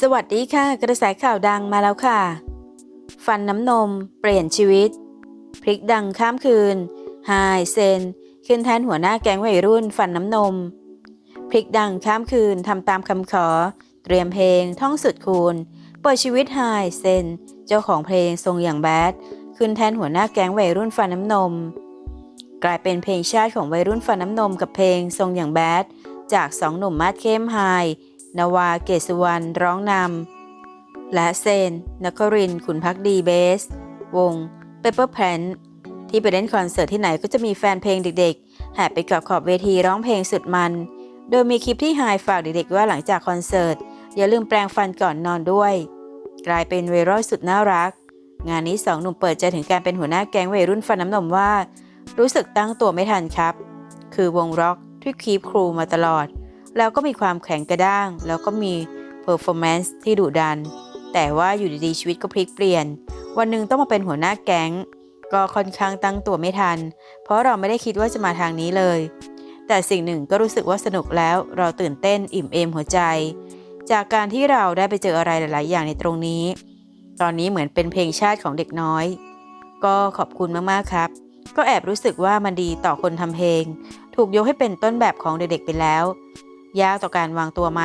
สวัสดีค่ะ กระแสข่าวดังมาแล้วค่ะ ฟันน้ำนม เปลี่ยนชีวิต พลิกดังข้ามคืนไฮเซน ขึ้นแทนหัวหน้าแก๊งวัยรุ่น ฟันน้ำนม พลิกดังข้ามคืนทำตามคำขอ เตรียมเพลงท่องสุดคูณเปิดชีวิตไฮเซน เจ้าของเพลงทรงอย่างแบด ขึ้นแทนหัวหน้าแก๊งวัยรุ่นฟันน้ำนม กลายเป็นเพลงชาติของวัยรุ่นฟันน้ำนมกับเพลงทรงอย่างแบดจากสองหนุ่มมาดเข้มไฮ นาวาเกศสุวรรณร้องนำ และเซนนครินขุนพักดีเบส วงเปเปอร์แพนที่ไปเล่นคอนเสิร์ตที่ไหนก็จะมีแฟนเพลงเด็กๆแห่ไปกับขอบเวทีร้องเพลงสุดมัน โดยมีคลิปที่ไฮฝากเด็กๆว่าหลังจากคอนเสิร์ต อย่าลืมแปรงฟันก่อนนอนด้วย กลายเป็นไวรัลสุดน่ารัก งานนี้สองหนุ่มเปิดใจถึงการเป็นหัวหน้าแก๊งวัยรุ่นฟันน้ำนมว่า รู้สึกตั้งตัวไม่ทันครับ คือวงร็อกที่คีปครูมาตลอด แล้วก็มีความแข็งกระด้าง แล้วก็มีเพอร์ฟอร์แมนซ์ที่ดุดัน แต่ว่าอยู่ดีๆชีวิตก็พลิกเปลี่ยน วันหนึ่งต้องมาเป็นหัวหน้าแก๊ง ก็ค่อนข้างตั้งตัวไม่ทัน เพราะเราไม่ได้คิดว่าจะมาทางนี้เลย แต่สิ่งหนึ่งก็รู้สึกว่าสนุกแล้ว เราตื่นเต้นอิ่มเอมหัวใจ จากการที่เราได้ไปเจออะไรหลาย ๆ อย่างในตรงนี้ ตอนนี้เหมือนเป็นเพลงชาติของเด็กน้อย ก็ขอบคุณมาก ๆ ครับ ก็แอบรู้สึกว่ามันดีต่อคนทำเพลง ถูกยกให้เป็นต้นแบบของเด็ก ๆ ไปแล้ว ยากต่อการวางตัวไหม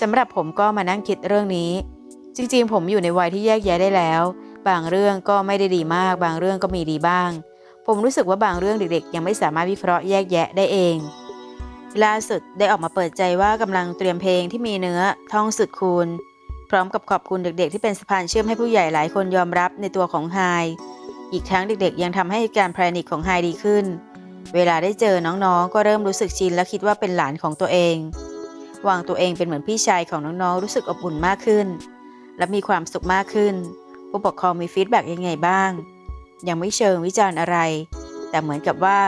สำหรับผมก็มานั่งคิดเรื่องนี้ จริงๆ ผมอยู่ในวัยที่แยกแยะได้แล้ว บางเรื่องก็ไม่ได้ดีมาก บางเรื่องก็มีดีบ้าง ผมรู้สึกว่าบางเรื่องเด็กๆ ยังไม่สามารถวิเคราะห์แยกแยะได้เองล่าสุดได้ออกมาเปิดใจว่ากำลังเตรียมเพลงที่มีเนื้อท่องสุดคูณ พร้อมกับขอบคุณเด็กๆ ที่เป็นสะพานเชื่อมให้ผู้ใหญ่หลายคนยอมรับในตัวของไฮอีกทั้งเด็กๆ ยังทำให้การแพนิคของไฮดีขึ้น เวลาได้เจอน้องๆ ก็เริ่มรู้สึกชินและคิดว่าเป็นหลานของตัวเอง วางตัวเองเป็นเหมือนพี่ชายของน้องๆ รู้สึกอบอุ่นมากขึ้น และมีความสุขมากขึ้น ผู้ปกครองมีฟีดแบ็กยังไงบ้าง ยังไม่เชิงวิจารณ์อะไร แต่เหมือนกับว่า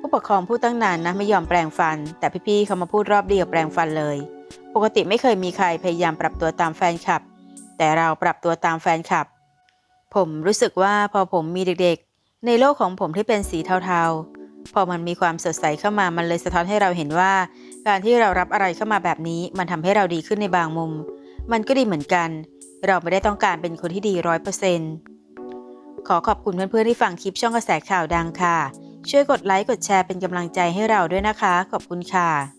ผู้ปกครองพูดตั้งนานนะไม่ยอมแปลงฟัน แต่พี่ๆเขามาพูดรอบเดียวแปลงฟันเลย ปกติไม่เคยมีใครพยายามปรับตัวตามแฟนคลับ แต่เราปรับตัวตามแฟนคลับ ผมรู้สึกว่าพอผมมีเด็กๆ ในโลกของผมที่เป็นสีเทาๆ พอมันมีความสดใสเข้ามามันเลยสะท้อนให้เราเห็นว่า การที่เรารับอะไรเข้ามาแบบนี้ มันทำให้เราดีขึ้นในบางมุม มันก็ดีเหมือนกัน เราไม่ได้ต้องการเป็นคนที่ดีร้อยเปอร์เซ็นต์ขอขอบคุณเพื่อนๆที่ฟังคลิปช่องกระแสข่าวดังค่ะ ช่วยกดไลค์กดแชร์เป็นกำลังใจให้เราด้วยนะคะ ขอบคุณค่ะ